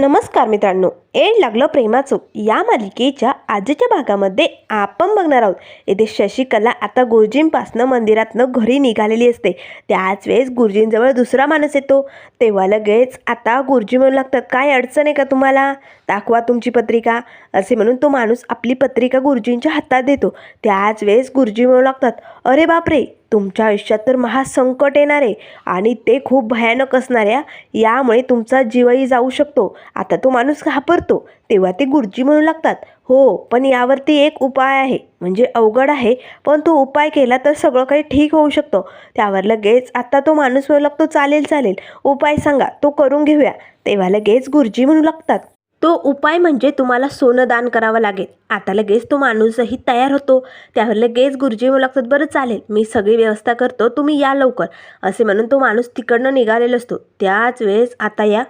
नमस्कार मित्रांनो एड लागलं प्रेमाचं या मालिकेच्या आजच्या भागामध्ये आपण बघणार आहोत. येथे शशिकला आता गुरुजींपासनं मंदिरातनं घरी निघालेली असते. त्याच वेळेस गुरुजींजवळ दुसरा माणूस येतो. तेव्हा लगेच आता गुरुजी म्हणू लागतात काय अडचण आहे का तुम्हाला? दाखवा तुमची पत्रिका. असे म्हणून तो माणूस आपली पत्रिका गुरुजींच्या हातात देतो. त्याच वेळेस गुरुजी म्हणू लागतात अरे बापरे तुमच्या आयुष्यात तर महासंकट येणार आहे आणि ते खूप भयानक असणार आहे यामुळे तुमचा जीवही जाऊ शकतो. आता तो माणूस घाबरतो. तेव्हा ते गुरुजी म्हणू लागतात हो पण यावरती एक उपाय आहे म्हणजे अवघड आहे पण तो उपाय केला तर सगळं काही ठीक होऊ शकतं. त्यावर लगेच आता तो माणूस म्हणू लागतो चालेल चालेल उपाय सांगा तो करून घेऊया. तेव्हा लगेच गुरुजी म्हणू लागतात तो उपाय म्हणजे तुम्हाला सोनं दान करावं लागेल. आता लगेच तो माणूसही तयार होतो. त्यावर लगेच गुरुजी मुलाखत बरं चालेल मी सगळी व्यवस्था करतो तुम्ही या लवकर. असे म्हणून तो माणूस तिकडनं निघालेला असतो. त्याच वेळेस आता या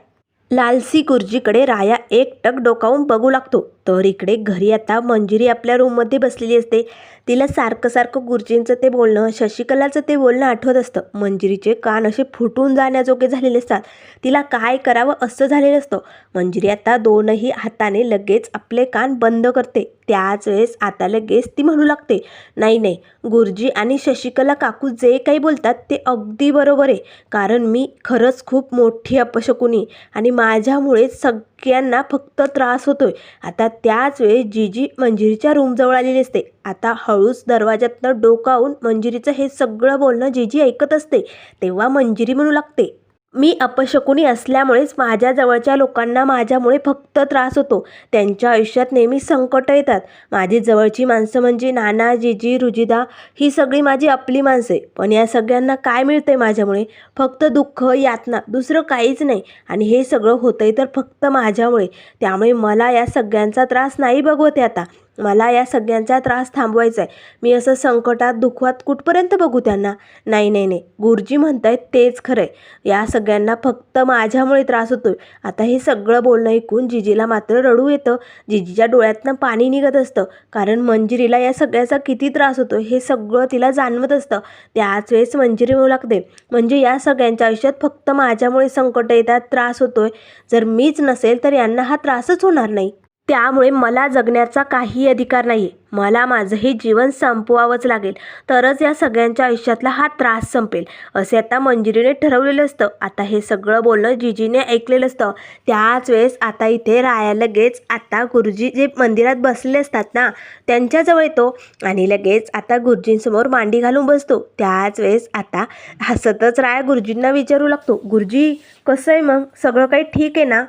लालसी गुरुजीकडे राया एकटक डोकावून बघू लागतो. तर इकडे घरी आता मंजिरी आपल्या रूममध्ये बसलेली असते. तिला सारखं सारखं गुरुजींचं ते बोलणं शशिकलाचं ते बोलणं आठवत असतं. मंजिरीचे कान असे फुटून जाण्याजोगे झालेले असतात. तिला काय करावं असं झालेलं असतं. मंजिरी आता दोनही हाताने लगेच आपले कान बंद करते. त्याच वेळेस आता लगेच ती म्हणू लागते नाही नाही गुरुजी आणि शशिकला काकू जे काही बोलतात ते अगदी बरोबर आहे. कारण मी खरंच खूप मोठी अपशकुनी आणि माझ्यामुळेच सगळ्यांना फक्त त्रास होतोय. आता त्याच वेळेस जीजी मंजिरीच्या रूमजवळ आलेली असते. आता हळूच दरवाज्यातनं डोकावून मंजिरीचं हे सगळं बोलणं जीजी ऐकत असते. तेव्हा मंजिरी म्हणू लागते मी अपशकुनी असल्यामुळेच माझ्या जवळच्या लोकांना माझ्यामुळे फक्त त्रास होतो. त्यांच्या आयुष्यात नेहमी संकट येतात. माझी जवळची माणसं म्हणजे नाना जीजी रुजिदा ही सगळी माझी आपली माणसं आहे पण या सगळ्यांना काय मिळते माझ्यामुळे? फक्त दुःख यातना दुसरं काहीच नाही. आणि हे सगळं होतंय तर फक्त माझ्यामुळे. त्यामुळे मला या सगळ्यांचा त्रास नाही बघवते आता. मला या सगळ्यांचा त्रास थांबवायचा आहे मी असं संकटात दुखवात कुठपर्यंत बघू त्यांना? नाही नाही नाही. गुरुजी म्हणत आहेत तेच खरं आहे या सगळ्यांना फक्त माझ्यामुळे त्रास होतो आता हे सगळं बोलणं ऐकून जिजीला मात्र रडू येतं. जिजीच्या डोळ्यातनं पाणी निघत असतं. कारण मंजिरीला या सगळ्याचा किती त्रास होतो हे सगळं तिला जाणवत असतं. त्याच वेळेस मंजिरी होऊ लागते म्हणजे या सगळ्यांच्या आयुष्यात फक्त माझ्यामुळे संकट येतात त्रास होतोय. जर मीच नसेल तर यांना हा त्रासच होणार नाही. त्यामुळे मला जगण्याचा काही अधिकार नाही. आहे मला माझंही जीवन संपवावंच लागेल. तरच या सगळ्यांच्या आयुष्यातला हा त्रास संपेल. असे आता मंजिरीने ठरवलेलं असतं. आता हे सगळं बोलणं जिजीने ऐकलेलं असतं. त्याच वेळेस आता इथे राया लगेच आता गुरुजी जे मंदिरात बसलेले असतात ना त्यांच्याजवळ येतो. आणि लगेच आता गुरुजींसमोर मांडी घालून बसतो. त्याच वेळेस आता हसतच राया गुरुजींना विचारू लागतो. गुरुजी कसं आहे मग? सगळं काही ठीक आहे ना?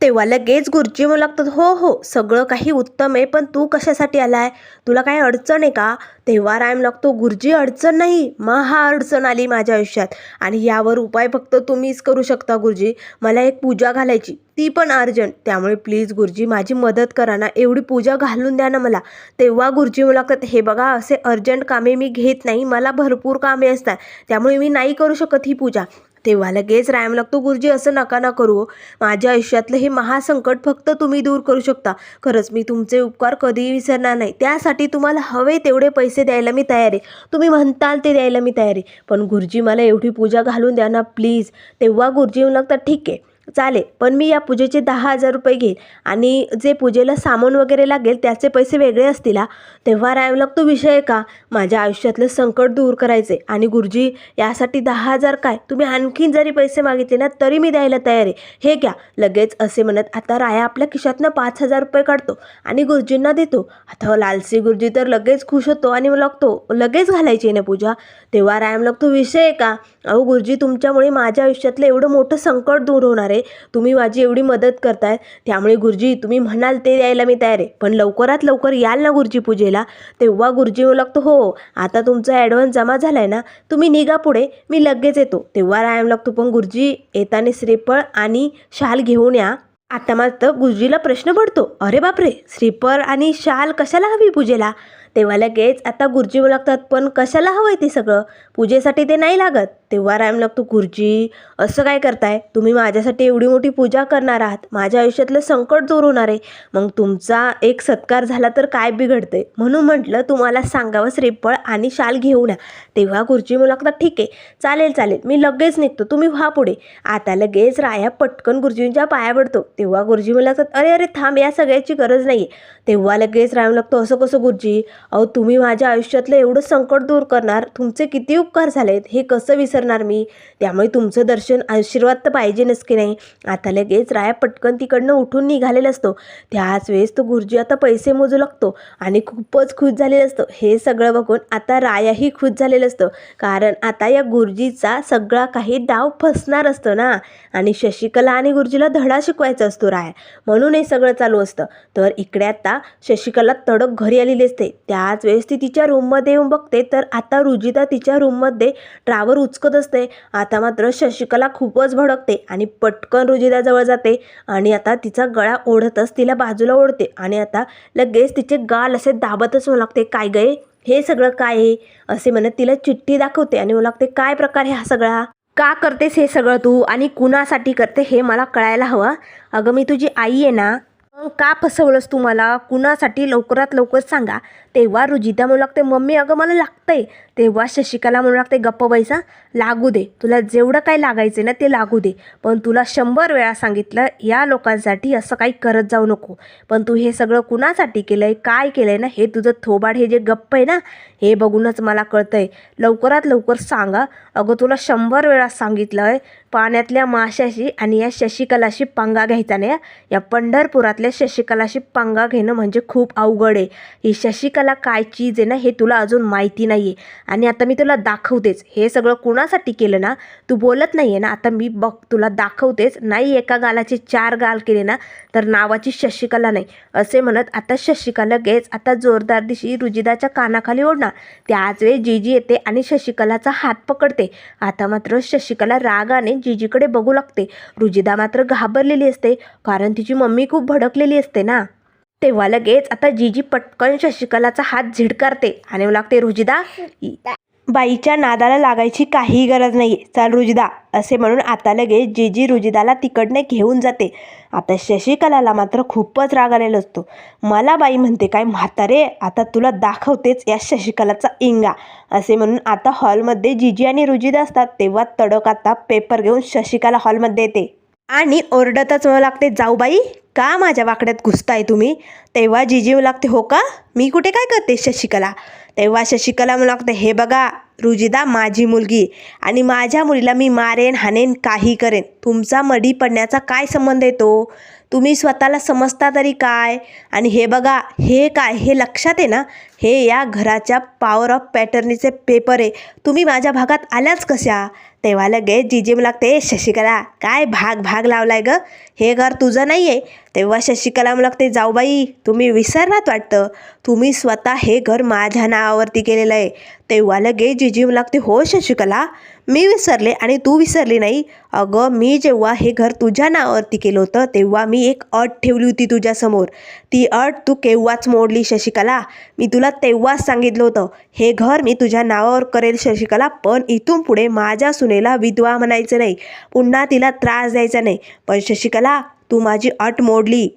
तेव्हा लगेच गुरुजी म्हणू लागतात हो हो सगळं काही उत्तम आहे पण तू कशासाठी आलाय? तुला काही अडचण आहे का? तेव्हा रायम लागतो गुरुजी अडचण नाही महा अडचण आली माझ्या आयुष्यात आणि यावर उपाय फक्त तुम्हीच करू शकता गुरुजी. मला एक पूजा घालायची ती पण अर्जंट. त्यामुळे प्लीज गुरुजी माझी मदत करा ना एवढी पूजा घालून द्या ना मला. तेव्हा गुरुजी म्हणू लागतात हे बघा असे अर्जंट कामे मी घेत नाही मला भरपूर कामे असतात त्यामुळे मी नाही करू शकत ही पूजा. तेव्हा लगेच रायम लागतो गुरुजी असं नका ना करू हो. माझ्या आयुष्यातलं हे महासंकट फक्त तुम्ही दूर करू शकता. खरंच मी तुमचे उपकार कधीही विसरणार नाही. त्यासाठी तुम्हाला हवे तेवढे पैसे द्यायला मी तयार आहे. तुम्ही म्हणताल ते द्यायला मी तयार आहे. पण गुरुजी मला एवढी पूजा घालून द्या ना प्लीज. तेव्हा गुरुजी म्हणू लागतात ठीक आहे. चालेल. पण मी या पूजेचे दहा हजार रुपये घेईन. आणि जे पूजेला सामान वगैरे लागेल त्याचे पैसे वेगळे असतील हा. तेव्हा रायम लागतो विषय आहे का? माझ्या आयुष्यातलं संकट दूर करायचे आणि गुरुजी यासाठी दहा हजार काय? तुम्ही आणखीन जरी पैसे मागितले ना तरी मी द्यायला तयार आहे. हे घ्या. लगेच असे म्हणत आता राया आपल्या खिशातनं पाच हजार रुपये काढतो आणि गुरुजींना देतो. आता लालसी गुरुजी तर लगेच खुश होतो आणि लागतो. लगेच घालायची आहे ना पूजा? तेव्हा रायम लागतो विषय आहे का? अहो गुरुजी तुमच्यामुळे माझ्या आयुष्यातलं एवढं मोठं संकट दूर होणार आहे. तुम्ही माझी एवढी मदत करताय. त्यामुळे गुरुजी तुम्ही म्हणाल ते द्यायला मी तयार आहे. पण लवकरात लवकर याल ना गुरुजी पूजेला? तेव्हा गुरुजी म्हणू लागतो हो आता तुमचा ॲडव्हान्स जमा झाला आहे ना तुम्ही निघा पुढे मी लगेच येतो. तेव्हा रायम लागतो पण गुरुजी येताना श्रीफळ आणि शाल घेऊन या. आता मात्र गुरुजीला प्रश्न पडतो अरे बापरे श्रीफळ आणि शाल कशाला हवी पूजेला? तेव्हा लगेच आता गुरुजी लागतात पण कशाला हवं आहे ते सगळं? पूजेसाठी ते नाही लागत. तेव्हा राम लागतो गुरुजी असं काय करताय? तुम्ही माझ्यासाठी एवढी मोठी पूजा करणार आहात. माझ्या आयुष्यातलं संकट दूर होणार आहे. मग तुमचा एक सत्कार झाला तर काय बिघडतंय? म्हणून म्हटलं तुम्हाला सांगावं श्रीफळ आणि शाल घेऊन या. तेव्हा गुरुजी मला लागतात ठीक आहे चालेल चालेल. मी लगेच निघतो. तुम्ही व्हा पुढे. आता लगेच राया पटकन गुरुजींच्या पाया पडतो. तेव्हा गुरुजी मला लागतात अरे अरे थांब या सगळ्याची गरज नाही आहे तेव्हा लगेच राम लागतो असं कसं गुरुजी? अहो तुम्ही माझ्या आयुष्यातलं एवढं संकट दूर करणार. तुमचे किती उपकार झालेत? हे कसं विसर करणार मी? त्यामुळे तुमचं दर्शन आशीर्वाद तर पाहिजे नसकी नाही? आता लगेच राया पटकन तिकडनं उठून निघालेला असतो. त्याच वेळेस तो गुरुजी आता पैसे मोजू लागतो आणि खूपच खुश झालेलं असतं. हे सगळं बघून आता रायाही खुश झालेलं असतं. कारण आता या गुरुजीचा सगळा काही डाव फसणार असतो ना? आणि शशिकला आणि गुरुजीला धडा शिकवायचा असतो राया. म्हणून हे सगळं चालू असतं. तर इकडे आता शशिकला तडक घरी आलेली असते. त्याच वेळेस ती तिच्या रूममध्ये येऊन बघते. तर आता रुजिता तिच्या रूममध्ये ड्रावर उचकत असते. आता मात्र शशिकला खूपच भडकते आणि पटकन रुजिदाजवळ जाते आणि आता तिचा गळा ओढतच तिला बाजूला ओढते आणि आता लगेच तिचे गाल असे दाबतच होऊ लागते. काय गए हे सगळं काय आहे? असे म्हणत तिला चिठ्ठी दाखवते आणि मला लागते काय प्रकार आहे हा सगळा? का करतेस हे सगळं तू आणि कुणासाठी करते हे मला कळायला हवं? अगं मी तुझी आई आहे ना? का फसवलंस तू मला? कुणासाठी लवकरात लवकर सांगा. तेव्हा रुजिता म्हणू लागते मम्मी अगं मला लागतंय. तेव्हा शशिकला म्हणू लागते गप्प बैसा लागू दे. तुला जेवढं काही लागायचं ना ते लागू दे. पण तुला शंभर वेळा सांगितलं या लोकांसाठी असं काही करत जाऊ नको. पण तू हे सगळं कुणासाठी केलं आहे काय केलं आहे ना हे तुझं थोबाड हे जे गप्प आहे ना हे बघूनच मला कळतंय. लवकरात लवकर सांगा. अगं तुला शंभर वेळा सांगितलं आहे पाण्यातल्या माशाशी आणि या शशिकलाशी पंगा घ्यायचा नाही या पंढरपुरातल्या शशिकलाशी पंगा घेणं म्हणजे खूप अवघड आहे. ही शशिकला काय चीज आहे ना हे तुला अजून माहिती नाही आहे आणि आता मी तुला दाखवतेच. हे सगळं कुणासाठी केलं ना? तू बोलत नाही आहे ना? आता मी बघ तुला दाखवतेच. नाही एका गालाचे चार गाल केले ना तर नावाची शशिकला नाही. असे म्हणत आता शशिकला गेच आता जोरदार दिशी रुजिदाच्या कानाखाली ओढणार. त्याच वेळी जीजी येते आणि शशिकलाचा हात पकडते. आता मात्र शशिकला रागाने जीजीकडे बघू लागते. रुजिदा मात्र घाबरलेली असते कारण तिची मम्मी खूप भडकलेली असते ना? तेव्हा लगेच आता जीजी पटकन शशिकलाचा हात झिडकारते. आणि लागते रुजिदा बाईच्या नादाला लागायची काही गरज नाही चाल रुजिदा असे म्हणून आता लगेच जीजी रुजिदाला तिकडने घेऊन जाते. आता शशिकलाला मात्र खूपच राग आलेला असतो. मला बाई म्हणते काय म्हातारे आता तुला दाखवतेच या शशिकलाचा इंगा असे म्हणून आता हॉलमध्ये जीजी आणि रुजिदा असतात. तेव्हा तडक आता पेपर घेऊन शशिकला हॉलमध्ये येते. आणि ओरडतच मला लागते जाऊ बाई का माझ्या वाकड्यात घुसताय तुम्ही? तेव्हा जीजी मला लागते हो का? मी कुठे काय करते शशिकला? तेव्हा शशिकला मला लागते हे बघा रुजिदा माझी मुलगी आणि माझ्या मुलीला मी मारेन हाणेन काही करेन. तुमचा मडी पडण्याचा काय संबंध येतो तुम्ही स्वतःला समजता तरी काय? आणि हे बघा हे काय? हे लक्षात आहे ना? हे या घराच्या पॉवर ऑफ पॅटर्नीचे पेपर आहे. तुम्ही माझ्या भागात आल्याच कशा? तेव्हा लगेच जीजी लागते शशिकला काय भाग भाग लावलाय ग? हे घर तुझं नाही आहे तेव्हा शशिकला लागते जाऊ बाई तुम्ही विसरलात वाटतं. तुम्ही स्वतः हे घर माझ्या नावावरती केलेलं आहे. तेव्हा लगेच जीजी लागते हो शशिकला मी विसरले आणि तू विसरली नाही. अगं मी जेव्हा हे घर तुझ्या नावावरती केलं होतं तेव्हा मी एक अट ठेवली होती तुझ्यासमोर ती अट तू केव्हाच मोडली शशिकला? मी तुला तेव्हाच सांगितलं होतं. हे घर मी तुझ्या नावावर करेल शशिकला पण इथून पुढे माझ्या सुनेला विधवा म्हणायचं नाही. पुन्हा तिला त्रास द्यायचा नाही. पण शशिकला तू माझी अट मोडली.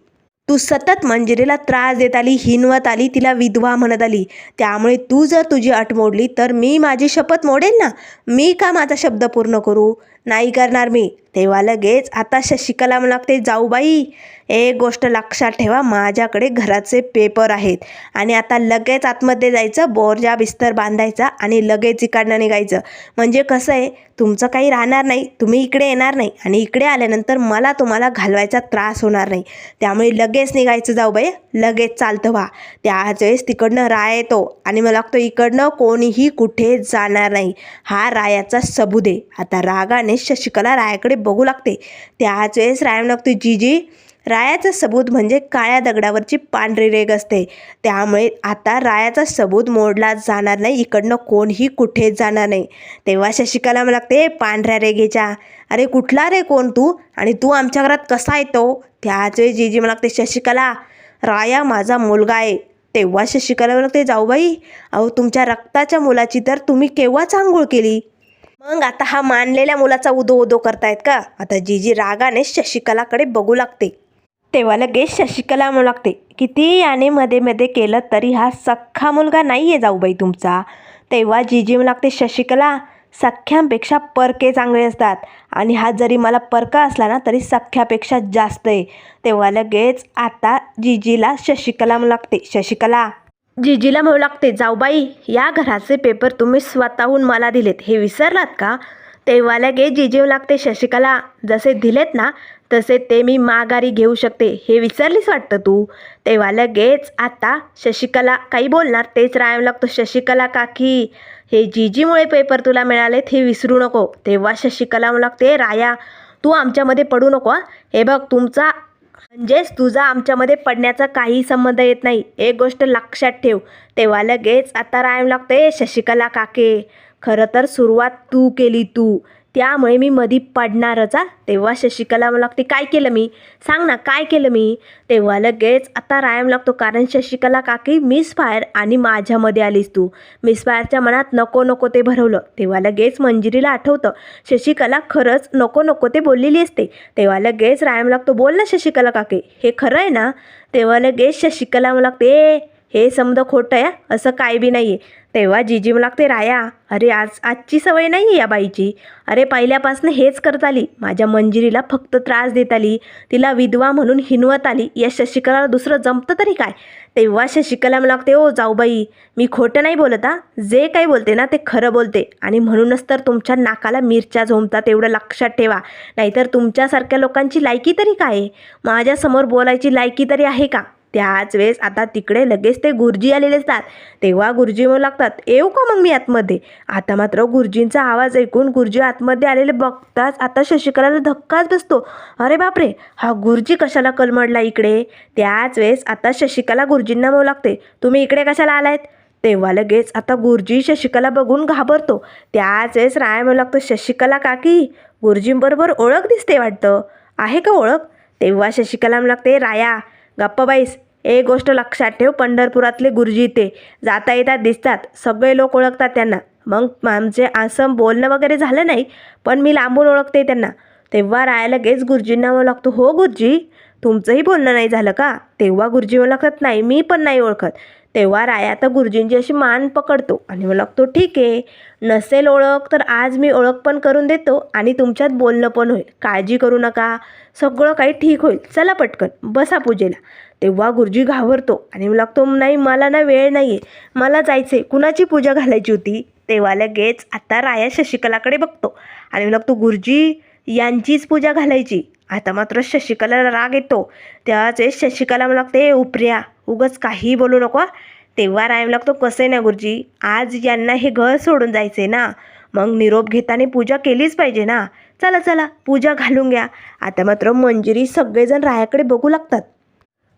तू सतत मंजिरीला त्रास देत आली हिनवत आली तिला विधवा म्हणत आली. त्यामुळे तू जर तुझी अट मोडली तर मी माझी शपथ मोडेल ना? मी का माझा शब्द पूर्ण करू? नाही करणार मी. तेव्हा लगेच आता शशिकला मला लागते जाऊ बाई एक गोष्ट लक्षात ठेवा माझ्याकडे घराचे पेपर आहेत आणि आता लगेच आतमध्ये जायचं बोरजा बिस्तर बांधायचा आणि लगेच इकडनं निघायचं. म्हणजे कसं आहे तुमचं काही राहणार नाही तुम्ही इकडे येणार नाही आणि इकडे आल्यानंतर मला तुम्हाला घालवायचा त्रास होणार नाही. त्यामुळे लगेच निघायचं जाऊ बाई लगेच चालतं व्हा. त्याच वेळेस तिकडनं राय येतो आणि मला लागतो इकडनं कोणीही कुठे जाणार नाही. हा रायाचा सबुदे आता रागाने शशिकला रायाकडे बघू लागते. त्याच वेळेस राय लागतो जीजी रायाचा सबूत म्हणजे काळ्या दगडावरची पांढरी रेग असते. त्यामुळे आता रायाचा सबूत मोडला जाणार नाही इकडनं कोणही कुठे जाणार नाही. तेव्हा शशिकला मला लागते पांढऱ्या रेगेच्या अरे कुठला रे कोण तू? आणि तू आमच्या घरात कसा येतो त्याच वेळी जीजी मला लागते शशिकला राया माझा मुलगा आहे. तेव्हा शशिकला मला लागते जाऊ बाई अहो तुमच्या रक्ताच्या मुलाची तर तुम्ही केव्हाच आंघोळ केली? मग आता हा मानलेल्या मुलाचा उदो उदो करतायत का? आता जीजी रागाने शशिकलाकडे बघू लागते. तेव्हा लगेच शशिकला म्हणू लागते किती याने मध्ये मध्ये केलं तरी हा सख्खा मुलगा नाही आहे जाऊबाई तुमचा. तेव्हा जीजी म्हणू लागते शशिकला सख्यांपेक्षा परके चांगले असतात आणि हा जरी मला परका असला ना तरी सख्यापेक्षा जास्त आहे. तेव्हा लगेच आता जीजीला शशिकला म्हणू लागते शशिकला जीजीला म्हणू लागते जाऊबाई या घराचे पेपर तुम्ही स्वतःहून मला दिलेत. हे विसरलात का? तेव्हा गे जीजी म्हणू लागते शशिकला जसे दिलेत ना तसे ते मी माघारी घेऊ शकते. हे विसरलीस वाटतं तू? तेव्हा लगेच आता शशिकला काही बोलणार तेच राहावं लागतो. शशिकला काकी हे जीजीमुळे पेपर तुला मिळालेत हे विसरू नको. तेव्हा शशिकला म्हणू लागते राया तू आमच्यामध्ये पडू नको हे बघ तुमचा म्हणजेच तुझा आमच्यामध्ये पडण्याचा काही संबंध येत नाही. एक गोष्ट लक्षात ठेव. तेव्हा लगेच आता रायम लागते शशिकला काके. खरं तर सुरुवात तू केली तू. त्यामुळे मी मधी पडणारच हा. तेव्हा शशिकला मला लागते काय केलं मी? सांग ना काय केलं मी? तेव्हा लगेच आता रायम लागतो कारण शशिकला काकी मिस फायर आणि माझ्यामध्ये आलीस तू. मिस फायरच्या मनात नको नको ते भरवलं. तेव्हा लगेच मंजिरीला आठवतं शशिकला खरंच नको नको ते बोललेली असते. तेव्हा लगेच रायम लागतो बोल ना शशिकला काकी. हे खरं आहे ना? तेव्हा लगेच शशिकला मला लागते हे समजा खोटं आहे असं काय बी नाही आहे तेव्हा जीजी मला लागते राया अरे आज आजची सवय नाही आहे या बाईची. अरे पहिल्यापासून हेच करत आली. माझ्या मंजिरीला फक्त त्रास देत आली. तिला विधवा म्हणून हिनवत आली. या शशिकलाला दुसरं जमतं तरी काय? तेव्हा शशिकला मला लागते ओ जाऊबाई मी खोटं नाही बोलत जे काही बोलते ना ते खरं बोलते. आणि म्हणूनच तर तुमच्या नाकाला मिरच्या झोमतात एवढं लक्षात ठेवा. नाहीतर तुमच्यासारख्या लोकांची लायकी तरी काय आहे? माझ्यासमोर बोलायची लायकी तरी आहे का? त्याच वेळेस आता तिकडे लगेच ते गुरुजी आलेले असतात. तेव्हा गुरुजी म्हणू लागतात येऊ का मग मी आतमध्ये? आता मात्र गुरुजींचा आवाज ऐकून गुरुजी आतमध्ये आलेले बघताच आता शशिकलाला धक्काच बसतो. अरे बापरे हा गुरुजी कशाला कलमडला इकडे? त्याच वेळेस आता शशिकला गुरुजींना म्हणू लागते तुम्ही इकडे कशाला आलायत? तेव्हा लगेच आता गुरुजी शशिकला बघून घाबरतो. त्याच वेळेस राय म्हणू लागतो शशिकला काकी गुरुजींबरोबर ओळख दिसते वाटतं. आहे का ओळख? तेव्हा शशिकला म्हणू लागते राया गप्पाबाईस एक गोष्ट लक्षात ठेव पंढरपुरातले गुरुजी ते जाता येतात दिसतात. सगळे लोक ओळखतात त्यांना. मग आमचे असं बोलणं वगैरे झालं नाही पण मी लांबून ओळखते त्यांना. तेव्हा राया लगेच गुरुजींना ओळखतो हो गुरुजी तुमचंही बोलणं नाही झालं का? तेव्हा गुरुजी ओळखत नाही मी पण नाही ओळखत. तेव्हा राया आता गुरुजींची अशी मान पकडतो आणि मग लागतो ठीक आहे नसेल ओळख तर आज मी ओळख पण करून देतो आणि तुमच्यात बोलणं पण होईल. काळजी करू नका. सगळं काही ठीक होईल. चला पटकन. बसा पूजेला. तेव्हा गुरुजी घाबरतो आणि म्हणू लागतो नाही मला ना वेळ नाही आहे मला जायचं आहे कुणाची पूजा घालायची होती? तेव्हा लगेच आता राया शशिकलाकडे बघतो आणि म्हणू लागतो गुरुजी यांचीच पूजा घालायची. आता मात्र शशिकलाला राग येतो. त्याच शशिकला मला लागते उपऱ्या उगच काहीही बोलू नको तेव्हा रायम लागतो कसं आहे ना गुरुजी? आज यांना हे घर सोडून जायचं आहे ना. मग निरोप घेताना पूजा केलीच पाहिजे ना. चला चला पूजा घालून घ्या. आता मात्र मंजिरी सगळेजण रायाकडे बघू लागतात.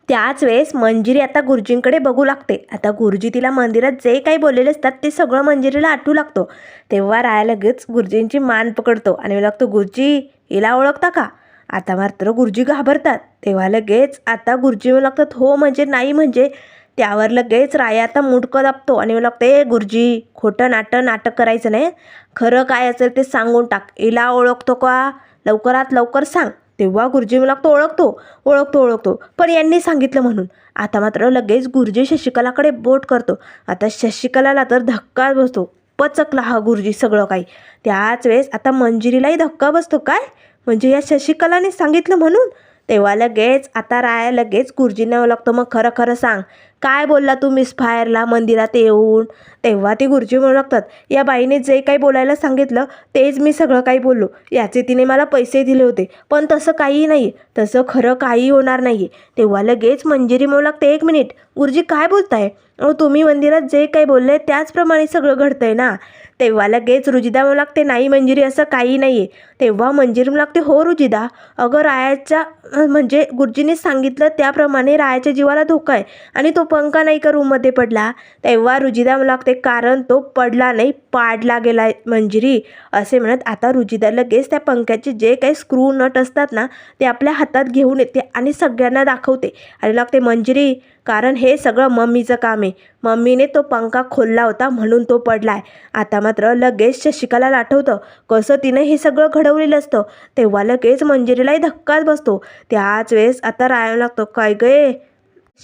त्याच वेळेस मंजिरी आता गुरुजींकडे बघू लागते. आता गुरुजी तिला मंदिरात जे काही बोललेले असतात ते सगळं मंजिरीला आठवू लागतो. तेव्हा राया लगेच गुरुजींची मान पकडतो आणि लागतो गुरुजी हिला ओळखता का? आता मात्र गुरुजी घाबरतात. तेव्हा लगेच आता गुरुजी म्हणू लागतात. हो म्हणजे नाही म्हणजे. त्यावर लगेच राया आता मुडकं दाबतो आणि म्हणू "ए गुरुजी खोटं नाटं नाटक करायचं नाही. खरं काय असेल ते सांगून टाक. हिला ओळखतो का? लवकरात लवकर सांग. तेव्हा गुरुजी मला लागतो ओळखतो ओळखतो ओळखतो. पण यांनी सांगितलं म्हणून. आता मात्र लगेच गुरुजी शशिकलाकडे बोट करतो. आता शशिकलाला तर धक्का बसतो. पचकला हा गुरुजी सगळं काही. त्याच वेळेस आता मंजिरीलाही धक्का बसतो काय? म्हणजे या शशिकलाने सांगितलं म्हणून? तेव्हा लगेच आता राया लगेच गुरुजींना लागतो. मग खरं खरं सांग. काय बोलला तू मिस फायरला मंदिरात येऊन? तेव्हा ते गुरुजी म्हणू लागतात या बाईने जे काही बोलायला सांगितलं तेच मी सगळं काही बोललो. याचे तिने मला पैसे दिले होते पण तसं काही नाही. तसं खरं काही होणार नाही तेव्हा लगेच मंजिरी म्हणू लागते एक मिनिट गुरुजी काय बोलताय? अहो तुम्ही मंदिरात जे काही बोलले त्याचप्रमाणे सगळं घडतंय ना? तेव्हा लगेच रुजिदा म्हणू लागते नाही मंजिरी असं काही नाही आहे तेव्हा मंजिरी म्हणू लागते हो रुजिदा अगं रायाच्या म्हणजे गुरुजीने सांगितलं त्याप्रमाणे रायाच्या जीवाला धोका आहे आणि तो पंखा नाही का रूममध्ये पडला? तेव्हा रुजिदा मला लागते कारण तो पडला नाही पाडला गेला मंजिरी. असे म्हणत आता रुजिदा लगेच त्या पंख्याचे जे काही स्क्रू नट असतात ना ते आपल्या हातात घेऊन येते आणि सगळ्यांना दाखवते आणि लागते मंजिरी कारण हे सगळं मम्मीचं काम आहे. मम्मीने तो पंखा खोलला होता म्हणून तो पडलाय. आता मात्र लगेच शशिकाला आठवतं कसं तिने हे सगळं घडवलेलं असतं. तेव्हा लगेच मंजिरीलाही धक्काच बसतो. त्याच वेळेस आता राहायला लागतो. काय गे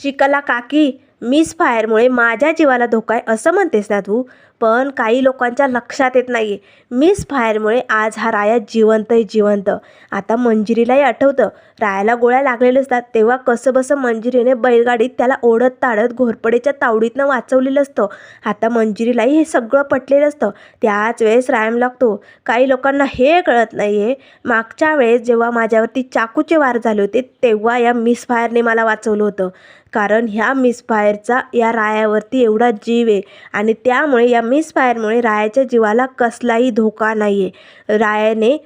शिकला काकी? मिस फायरमुळे माझ्या जीवाला धोका आहे असं म्हणतेस ना तू? पण काही लोकांच्या लक्षात येत नाही आहे मिस फायरमुळे आज हा राया जिवंत आहे जिवंत. आता मंजिरीलाही आठवतं. रायाला गोळ्या लागलेल्या असतात. तेव्हा कसं बसं मंजिरीने बैलगाडीत त्याला ओढत ताडत घोरपडेच्या तावडीतनं वाचवलेलं असतं. आता मंजिरीलाही हे सगळं पटलेलं असतं. त्याच वेळेस रायम लागतो. काही लोकांना हे कळत नाही आहे मागच्या वेळेस जेव्हा माझ्यावरती चाकूचे वार झाले होते तेव्हा या मिस फायरने मला वाचवलं होतं. कारण ह्या मिसफायरचा या रायावरती एवढा जीव आहे. आणि त्यामुळे या मिसफायरमुळे रायाच्या जीवाला कसलाही धोका नाही आहे रायाने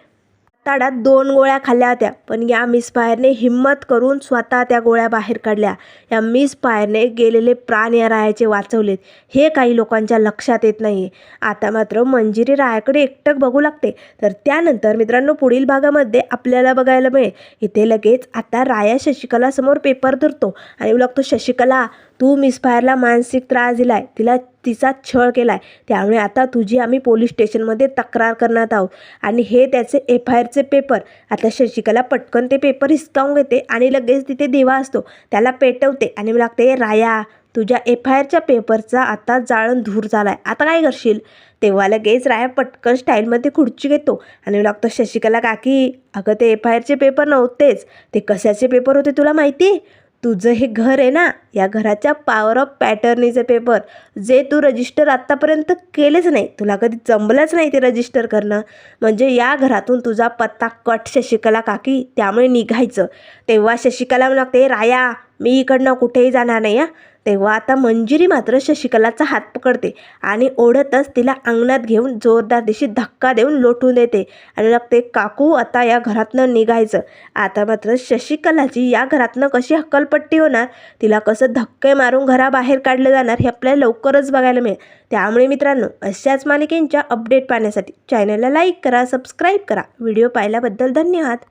ताडात दोन गोळ्या खाल्ल्या होत्या. पण या मिसफायरने हिंमत करून स्वतः त्या गोळ्या बाहेर काढल्या. या मिस पायरने गेलेले प्राण या रायाचे वाचवलेत. हे काही लोकांच्या लक्षात येत नाही आता मात्र मंजिरी रायाकडे एकटक बघू लागते. तर त्यानंतर मित्रांनो पुढील भागामध्ये आपल्याला बघायला मिळेल. इथे लगेच आता राया शशिकला समोर पेपर धरतो. आणि बोलू लागतो शशिकला तू मिसफायरला मानसिक त्रास दिलाय तिला तिचा छळ केलाय त्यामुळे आता तुझी आम्ही पोलीस स्टेशनमध्ये तक्रार करण्यात आहोत. आणि हे त्याचे एफ आय आरचे पेपर आता शशिकला पटकन ते पेपर हिसकावून घेते आणि लगेच तिथे देवा असतो त्याला पेटवते आणि मला लागते राया तुझ्या एफ आय आरच्या पेपरचा आता जाळण धूर झाला आहे आता काय करशील? तेव्हा लगेच राया पटकन स्टाईलमध्ये खुर्ची घेतो आणि लागतो शशिकला काकी अगं ते एफ आय आरचे पेपर नव्हतेच ते कशाचे पेपर होते तुला माहिती तुझं हे घर आहे ना या घराच्या पॉवर ऑफ पॅटर्नीचे पेपर जे तू रजिस्टर आत्तापर्यंत केलेच नाही तुला कधी जमलंच नाही ते रजिस्टर करणं. म्हणजे या घरातून तुझा पत्ता कट शशिकला काकी त्यामुळे निघायचं. तेव्हा शशिकला लागते राया मी इकडनं कुठेही जाणार नाही हां. तेव्हा आता मंजिरी मात्र शशिकलाचा हात पकडते आणि ओढतच तिला अंगणात घेऊन जोरदार दिशी धक्का देऊन लोटून देते. आणि लागते काकू आता या घरातनं निघायचं. आता मात्र शशिकलाची या घरातनं कशी हक्कलपट्टी होणार? तिला कसं धक्के मारून घराबाहेर काढलं जाणार हे आपल्याला लवकरच बघायला मिळेल. त्यामुळे मित्रांनो अशाच मालिकेंच्या अपडेट पाहण्यासाठी चॅनलला लाईक करा सबस्क्राईब करा. व्हिडिओ पाहिल्याबद्दल धन्यवाद.